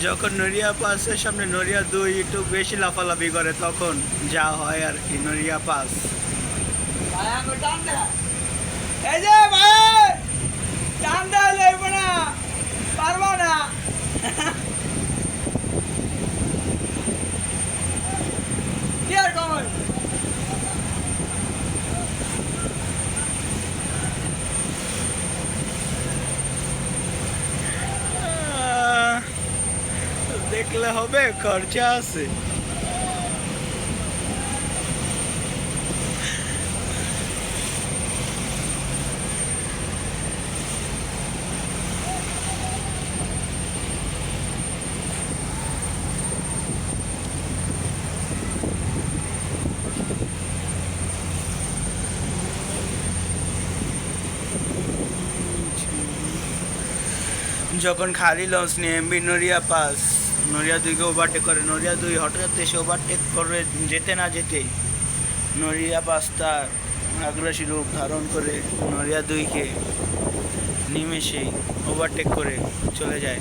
যখন নড়িয়া পাসের সামনে নড়িয়া দুই একটু বেশি লাফালাফি করে, তখন যা হয় আর কি নড়িয়া পাস। এই যে! দেখলে হবে খরচা আছে। যখন খালি লঞ্চ নিয়ে এমবি নড়িয়া পাস নড়িয়া দুইকে ওভারটেক করে। নড়িয়া দুই হঠাৎ এসে ওভারটেক করে যেতে না যেতেই নড়িয়া পাস্তার আগ্রাসী রূপ ধারণ করে নড়িয়া দুইকে নিমেষেই ওভারটেক করে চলে যায়।